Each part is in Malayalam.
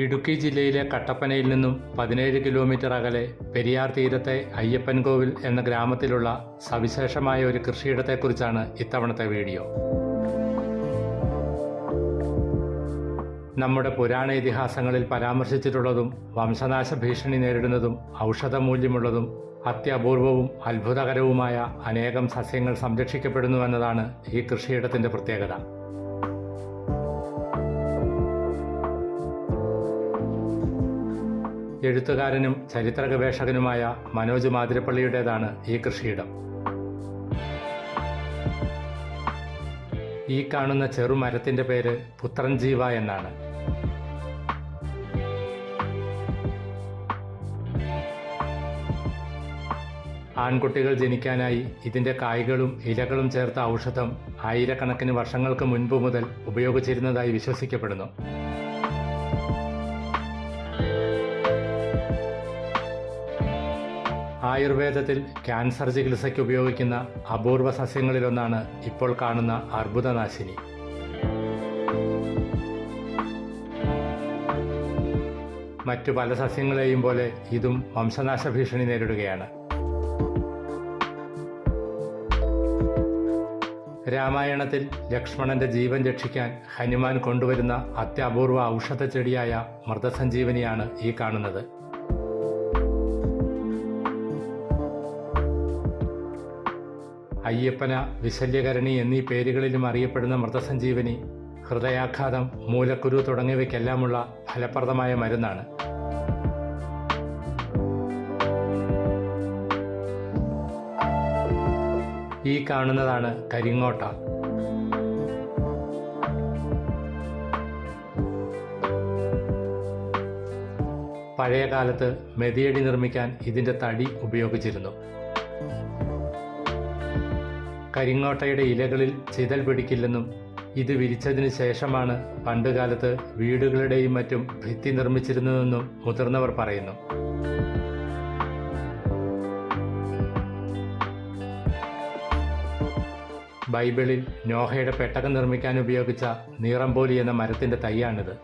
ഇടുക്കി ജില്ലയിലെ കട്ടപ്പനയിൽ നിന്നും പതിനേഴ് കിലോമീറ്റർ അകലെ പെരിയാർ തീരത്തെ അയ്യപ്പൻകോവിൽ എന്ന ഗ്രാമത്തിലുള്ള സവിശേഷമായ ഒരു കൃഷിയിടത്തെക്കുറിച്ചാണ് ഇത്തവണത്തെ വീഡിയോ. നമ്മുടെ പുരാണ ഇതിഹാസങ്ങളിൽ പരാമർശിച്ചിട്ടുള്ളതും വംശനാശ ഭീഷണി നേരിടുന്നതും ഔഷധമൂല്യമുള്ളതും അത്യപൂർവവും അത്ഭുതകരവുമായ അനേകം സസ്യങ്ങൾ സംരക്ഷിക്കപ്പെടുന്നുവെന്നതാണ് ഈ കൃഷിയിടത്തിന്റെ പ്രത്യേകത. എഴുത്തുകാരനും ചരിത്ര ഗവേഷകനുമായ മനോജ് മാതിരപ്പള്ളിയുടേതാണ് ഈ കൃഷിയിടം. ഈ കാണുന്ന ചെറുമരത്തിന്റെ പേര് പുത്രൻജീവ എന്നാണ്. ആൺകുട്ടികൾ ജനിക്കാനായി ഇതിന്റെ കായ്കളും ഇലകളും ചേർത്ത ഔഷധം ആയിരക്കണക്കിന് വർഷങ്ങൾക്ക് മുൻപ് മുതൽ ഉപയോഗിച്ചിരുന്നതായി വിശ്വസിക്കപ്പെടുന്നു. ആയുർവേദത്തിൽ ക്യാൻസർ ചികിത്സയ്ക്ക് ഉപയോഗിക്കുന്ന അപൂർവ സസ്യങ്ങളിലൊന്നാണ് ഇപ്പോൾ കാണുന്ന അർബുദനാശിനി. മറ്റു പല സസ്യങ്ങളെയും പോലെ ഇതും വംശനാശ ഭീഷണി നേരിടുകയാണ്. രാമായണത്തിൽ ലക്ഷ്മണന്റെ ജീവൻ രക്ഷിക്കാൻ ഹനുമാൻ കൊണ്ടുവരുന്ന അത്യപൂർവ ഔഷധ ചെടിയായ മൃതസഞ്ജീവനിയാണ് ഈ കാണുന്നത്. അയ്യപ്പന വിശല്യകരണി എന്നീ പേരുകളിലും അറിയപ്പെടുന്ന മൃതസഞ്ജീവനി ഹൃദയാഘാതം മൂലക്കുരു തുടങ്ങിയവയ്ക്കെല്ലാമുള്ള ഫലപ്രദമായ മരുന്നാണ്. ഈ കാണുന്നതാണ് കരിങ്ങോട്ട. പഴയ കാലത്ത് മെതിയടി നിർമ്മിക്കാൻ ഇതിന്റെ തടി ഉപയോഗിച്ചിരുന്നു. കരിങ്ങോട്ടയുടെ ഇലകളിൽ ചിതൽ പിടിക്കില്ലെന്നും ഇത് വിരിച്ചതിന് ശേഷമാണ് പണ്ടുകാലത്ത് വീടുകളുടെയും മറ്റും ഭിത്തി നിർമ്മിച്ചിരുന്നതെന്നും മുതിർന്നവർ പറയുന്നു. ബൈബിളിൽ നോഹയുടെ പെട്ടകം നിർമ്മിക്കാൻ ഉപയോഗിച്ച നീറംപോലി എന്ന മരത്തിന്റെ തൈയാണിത്.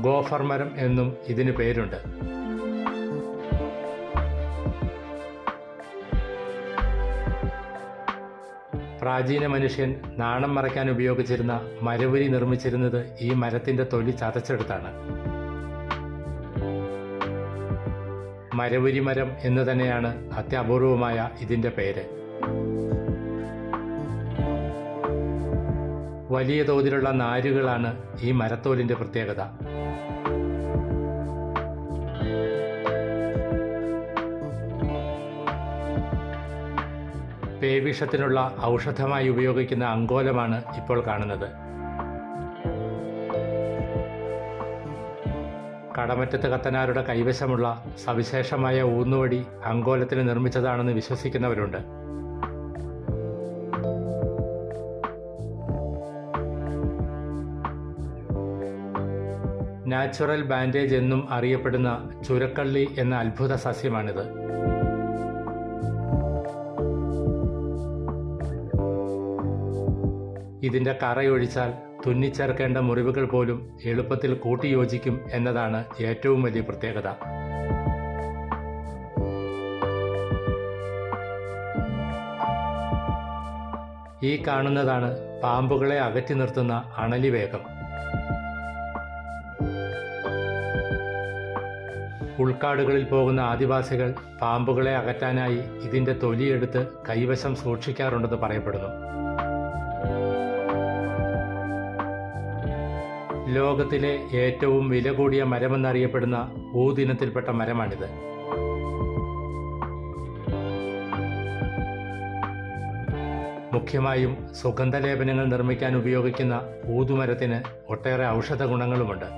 ഗോഫർ മരം എന്നും ഇതിന് പേരുണ്ട്. പ്രാചീന മനുഷ്യൻ നാണം മറയ്ക്കാൻ ഉപയോഗിച്ചിരുന്ന മരവുരി നിർമ്മിച്ചിരുന്നത് ഈ മരത്തിന്റെ തൊലി ചതച്ചെടുത്താണ്. മരവുരി മരം എന്ന് തന്നെയാണ് അത്യപൂർവമായ ഇതിന്റെ പേര്. വലിയ തോതിലുള്ള നാരുകളാണ് ഈ മരത്തോലിന്റെ പ്രത്യേകത. പേവിഷത്തിനുള്ള ഔഷധമായി ഉപയോഗിക്കുന്ന അങ്കോലമാണ് ഇപ്പോൾ കാണുന്നത്. കടമറ്റത്ത് കത്തനാരുടെ കൈവശമുള്ള സവിശേഷമായ ഊന്നുവടി അങ്കോലത്തിന് നിർമ്മിച്ചതാണെന്ന് വിശ്വസിക്കുന്നവരുണ്ട്. നാച്ചുറൽ ബാൻഡേജ് എന്നും അറിയപ്പെടുന്ന ചുരക്കള്ളി എന്ന അത്ഭുത സസ്യമാണിത്. ഇതിന്റെ കറയൊഴിച്ചാൽ തുന്നിച്ചേർക്കേണ്ട മുറിവുകൾ പോലും എളുപ്പത്തിൽ കൂട്ടിയോജിക്കും എന്നതാണ് ഏറ്റവും വലിയ പ്രത്യേകത. ഈ കാണുന്നതാണ് പാമ്പുകളെ അകറ്റി നിർത്തുന്ന അണലി വേഗം. ഉൾക്കാടുകളിൽ പോകുന്ന ആദിവാസികൾ പാമ്പുകളെ അകറ്റാനായി ഇതിന്റെ തൊലിയെടുത്ത് കൈവശം സൂക്ഷിക്കാറുണ്ടെന്ന് പറയപ്പെടുന്നു. ലോകത്തിലെ ഏറ്റവും വില കൂടിയ മരമെന്നറിയപ്പെടുന്ന ഊദിനത്തിൽപ്പെട്ട മരമാണിത്. മുഖ്യമായും സുഗന്ധലേപനങ്ങൾ നിർമ്മിക്കാൻ ഉപയോഗിക്കുന്ന ഊതുമരത്തിന് ഒട്ടേറെ ഔഷധ ഗുണങ്ങളുമുണ്ട്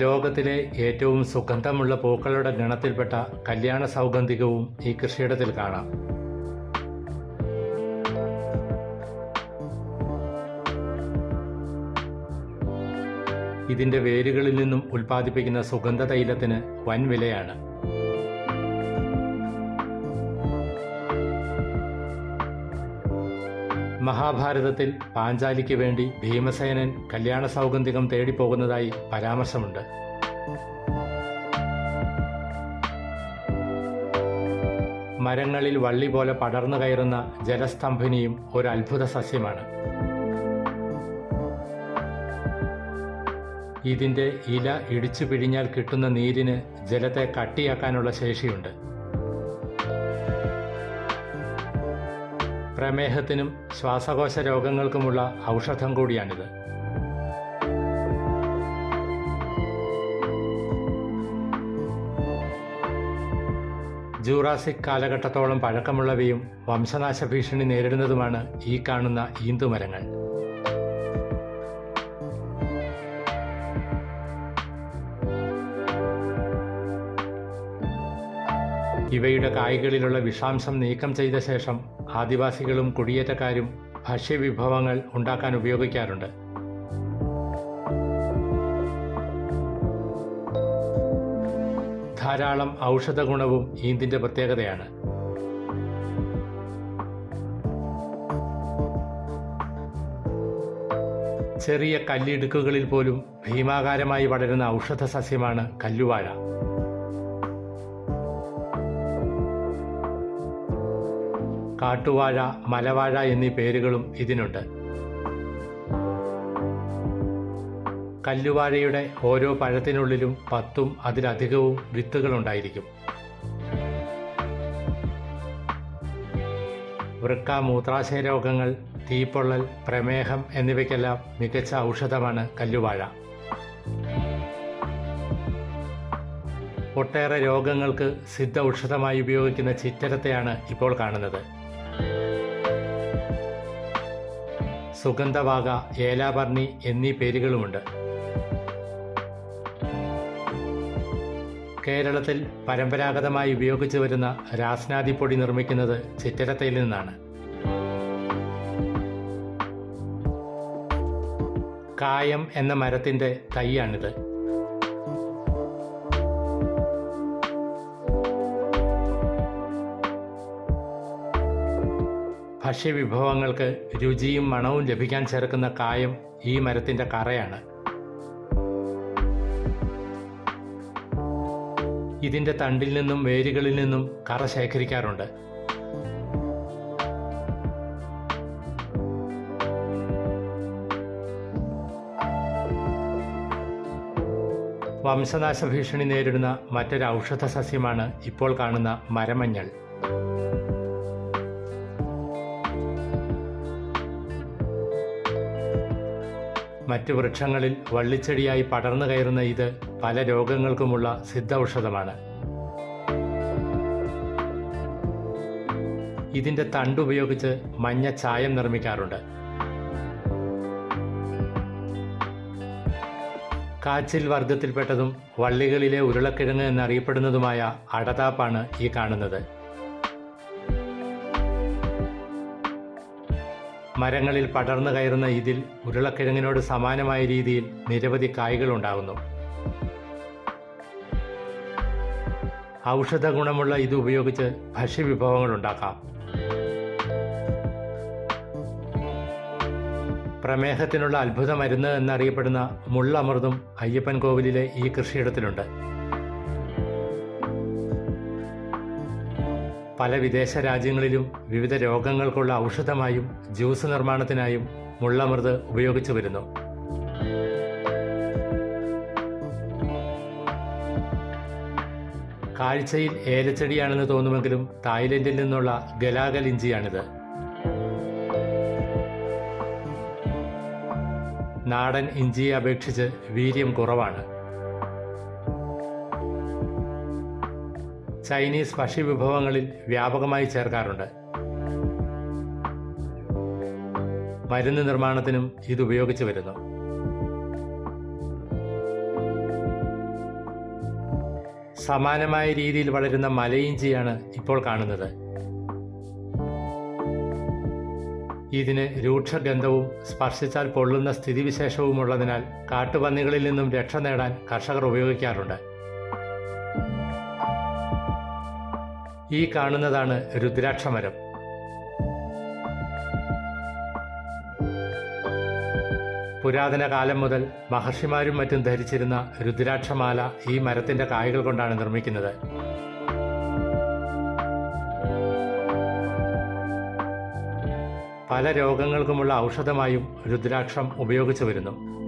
ലോകത്തിലെ ഏറ്റവും സുഗന്ധമുള്ള പൂക്കളുടെ ഗണത്തിൽപ്പെട്ട കല്യാണ സൗഗന്ധികവും ഈ കൃഷിയിടത്തിൽ കാണാം. ഇതിന്റെ വേരുകളിൽ നിന്നും ഉൽപ്പാദിപ്പിക്കുന്ന സുഗന്ധ തൈലത്തിന് വൻ വിലയാണ് മഹാഭാരതത്തിൽ പാഞ്ചാലിക്ക് വേണ്ടി ഭീമസേനൻ കല്യാണ സൗഗന്ധികം തേടിപ്പോകുന്നതായി പരാമർശമുണ്ട്. മരങ്ങളിൽ വള്ളി പോലെ പടർന്നു കയറുന്ന ജലസ്തംഭിനിയും ഒരു അത്ഭുത സസ്യമാണ്. ഇതിന്റെ ഇല ഇടിച്ചു പിഴിഞ്ഞാൽ കിട്ടുന്ന നീരിന് ജലത്തെ കട്ടിയാക്കാനുള്ള ശേഷിയുണ്ട്. പ്രമേഹത്തിനും ശ്വാസകോശ രോഗങ്ങൾക്കുമുള്ള ഔഷധം കൂടിയാണിത്. ജൂറാസിക് കാലഘട്ടത്തോളം പഴക്കമുള്ളവയും വംശനാശ ഭീഷണി നേരിടുന്നതുമാണ് ഈ കാണുന്ന ഈന്തുമരങ്ങൾ. ഇവയുടെ കായ്കളിലുള്ള വിഷാംശം നീക്കം ചെയ്ത ശേഷം ആദിവാസികളും കുടിയേറ്റക്കാരും ഭക്ഷ്യവിഭവങ്ങൾ ഉണ്ടാക്കാൻ ഉപയോഗിക്കാറുണ്ട്. ധാരാളം ഔഷധ ഗുണവും ഈന്തിന്റെ പ്രത്യേകതയാണ്. ചെറിയ കല്ലിടുക്കുകളിൽ പോലും ഭീമാകാരമായി വളരുന്ന ഔഷധ സസ്യമാണ് കല്ലുവാഴ. കാട്ടുവാഴ മലവാഴ എന്നീ പേരുകളും ഇതിനുണ്ട്. കല്ലുവാഴയുടെ ഓരോ പഴത്തിനുള്ളിലും പത്തും അതിലധികവും വിത്തുകളുണ്ടായിരിക്കും. വൃക്ക മൂത്രാശയ രോഗങ്ങൾ തീപ്പൊള്ളൽ പ്രമേഹം എന്നിവയ്ക്കെല്ലാം മികച്ച ഔഷധമാണ് കല്ലുവാഴ. ഒട്ടേറെ രോഗങ്ങൾക്ക് സിദ്ധ ഔഷധമായി ഉപയോഗിക്കുന്ന ചിറ്റരത്തെയാണ് ഇപ്പോൾ കാണുന്നത്. സുഗന്ധവാക ഏലാപർണി എന്നീ പേരുകളുമുണ്ട്. കേരളത്തിൽ പരമ്പരാഗതമായി ഉപയോഗിച്ചു വരുന്ന രാസ്നാദിപ്പൊടി നിർമ്മിക്കുന്നത് ചിറ്റരത്തയിൽ നിന്നാണ്. കായം എന്ന മരത്തിന്റെ തൈയാണിത്. ഭക്ഷ്യവിഭവങ്ങൾക്ക് രുചിയും മണവും ലഭിക്കാൻ ചേർക്കുന്ന കായം ഈ മരത്തിന്റെ കറയാണ്. ഇതിന്റെ തണ്ടിൽ നിന്നും വേരുകളിൽ നിന്നും കറ ശേഖരിക്കാറുണ്ട്. വംശനാശ ഭീഷണി നേരിടുന്ന മറ്റൊരു ഔഷധ സസ്യമാണ് ഇപ്പോൾ കാണുന്ന മരമഞ്ഞൾ. മറ്റു വൃക്ഷങ്ങളിൽ വള്ളിച്ചെടിയായി പടർന്നു കയറുന്ന ഇത് പല രോഗങ്ങൾക്കുമുള്ള സിദ്ധ ഔഷധമാണ് ഇതിന്റെ തണ്ടുപയോഗിച്ച് മഞ്ഞ ചായം നിർമ്മിക്കാറുണ്ട്. കാച്ചിൽ വർഗത്തിൽപ്പെട്ടതും വള്ളികളിലെ ഉരുളക്കിഴങ്ങ് എന്നറിയപ്പെടുന്നതുമായ അടതാപ്പാണ് ഈ കാണുന്നത്. മരങ്ങളിൽ പടർന്നു കയറുന്ന ഇതിൽ ഉരുളക്കിഴങ്ങിനോട് സമാനമായ രീതിയിൽ നിരവധി കായ്കൾ ഉണ്ടാകുന്നു ഔഷധ ഗുണമുള്ള ഇത് ഉപയോഗിച്ച് ഭക്ഷ്യവിഭവങ്ങൾ ഉണ്ടാക്കാം. പ്രമേഹത്തിനുള്ള അത്ഭുത മരുന്ന് എന്നറിയപ്പെടുന്ന മുള്ളമൃതും അയ്യപ്പൻ കോവിലിലെ ഈ കൃഷിയിടത്തിലുണ്ട്. പല വിദേശ രാജ്യങ്ങളിലും വിവിധ രോഗങ്ങൾക്കുള്ള ഔഷധമായും ജ്യൂസ് നിർമ്മാണത്തിനായും മുള്ളമൃത് ഉപയോഗിച്ചു വരുന്നു. കാഴ്ചയിൽ ഏലച്ചെടിയാണെന്ന് തോന്നുമെങ്കിലും തായ്ലൻഡിൽ നിന്നുള്ള ഗലാഗൽ ഇഞ്ചിയാണിത്. നാടൻ ഇഞ്ചിയെ അപേക്ഷിച്ച് വീര്യം കുറവാണ്. ചൈനീസ് ഭക്ഷ്യവിഭവങ്ങളിൽ വ്യാപകമായി ചേർക്കാറുണ്ട്. മരുന്ന് നിർമ്മാണത്തിനും ഇത് ഉപയോഗിച്ചു വരുന്നു. സമാനമായ രീതിയിൽ വളരുന്ന മലയിഞ്ചിയാണ് ഇപ്പോൾ കാണുന്നത്. ഇതിന് രൂക്ഷഗന്ധവും സ്പർശിച്ചാൽ പൊള്ളുന്ന സ്ഥിതിവിശേഷവുമുള്ളതിനാൽ കാട്ടുപന്നികളിൽ നിന്നും രക്ഷ നേടാൻ കർഷകർ ഉപയോഗിക്കാറുണ്ട്. ഈ കാണുന്നതാണ് രുദ്രാക്ഷമരം. പുരാതന കാലം മുതൽ മഹർഷിമാരും മറ്റും ധരിച്ചിരുന്ന രുദ്രാക്ഷമാല ഈ മരത്തിന്റെ കായകൾ കൊണ്ടാണ് നിർമ്മിക്കുന്നത്. പല രോഗങ്ങൾക്കുമുള്ള ഔഷധമായും രുദ്രാക്ഷം ഉപയോഗിച്ചു വരുന്നു.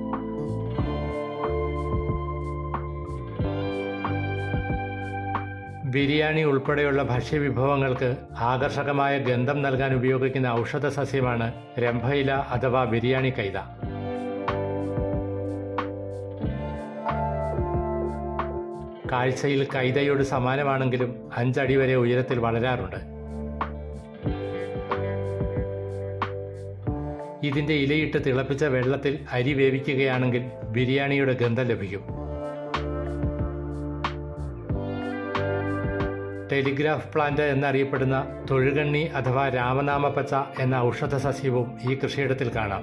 ബിരിയാണി ഉൾപ്പെടെയുള്ള ഭക്ഷ്യവിഭവങ്ങൾക്ക് ആകർഷകമായ ഗന്ധം നൽകാൻ ഉപയോഗിക്കുന്ന ഔഷധ സസ്യമാണ് രംഭയില അഥവാ ബിരിയാണി കൈത. കാഴ്ചയിൽ കൈതയോട് സമാനമാണെങ്കിലും അഞ്ചടി വരെ ഉയരത്തിൽ വളരാറുണ്ട്. ഇതിന്റെ ഇലയിട്ട് തിളപ്പിച്ച വെള്ളത്തിൽ അരി വേവിക്കുകയാണെങ്കിൽ ബിരിയാണിയുടെ ഗന്ധം ലഭിക്കും. ടെലിഗ്രാഫ് പ്ലാന്റ് എന്നറിയപ്പെടുന്ന തൊഴുകണ്ണി അഥവാ രാമനാമപ്പച്ച എന്ന ഔഷധ സസ്യവും ഈ കൃഷിയിടത്തിൽ കാണാം.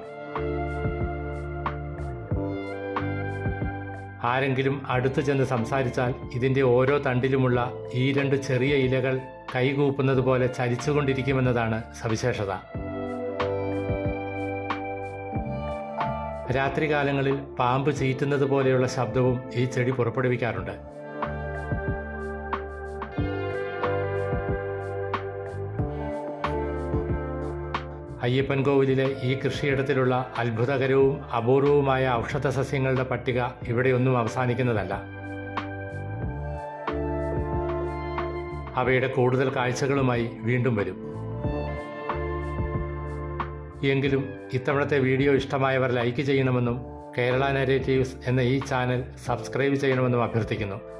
ആരെങ്കിലും അടുത്തു ചെന്ന് സംസാരിച്ചാൽ ഇതിന്റെ ഓരോ തണ്ടിലുമുള്ള ഈ രണ്ട് ചെറിയ ഇലകൾ കൈകൂപ്പുന്നത് പോലെ ചലിച്ചുകൊണ്ടിരിക്കുമെന്നതാണ് സവിശേഷത. രാത്രികാലങ്ങളിൽ പാമ്പ് ചീറ്റുന്നത് പോലെയുള്ള ശബ്ദവും ഈ ചെടി പുറപ്പെടുവിക്കാറുണ്ട്. അയ്യപ്പൻ കോവിലിലെ ഈ കൃഷിയിടത്തിലുള്ള അത്ഭുതകരവും അപൂർവവുമായ ഔഷധ സസ്യങ്ങളുടെ പട്ടിക ഇവിടെയൊന്നും അവസാനിക്കുന്നതല്ല. അവയുടെ കൂടുതൽ കാഴ്ചകളുമായി വീണ്ടും വരും. എങ്കിലും ഇത്തവണത്തെ വീഡിയോ ഇഷ്ടമായവർ ലൈക്ക് ചെയ്യണമെന്നും കേരള നരേറ്റീവ്സ് എന്ന ഈ ചാനൽ സബ്സ്ക്രൈബ് ചെയ്യണമെന്നും അഭ്യർത്ഥിക്കുന്നു.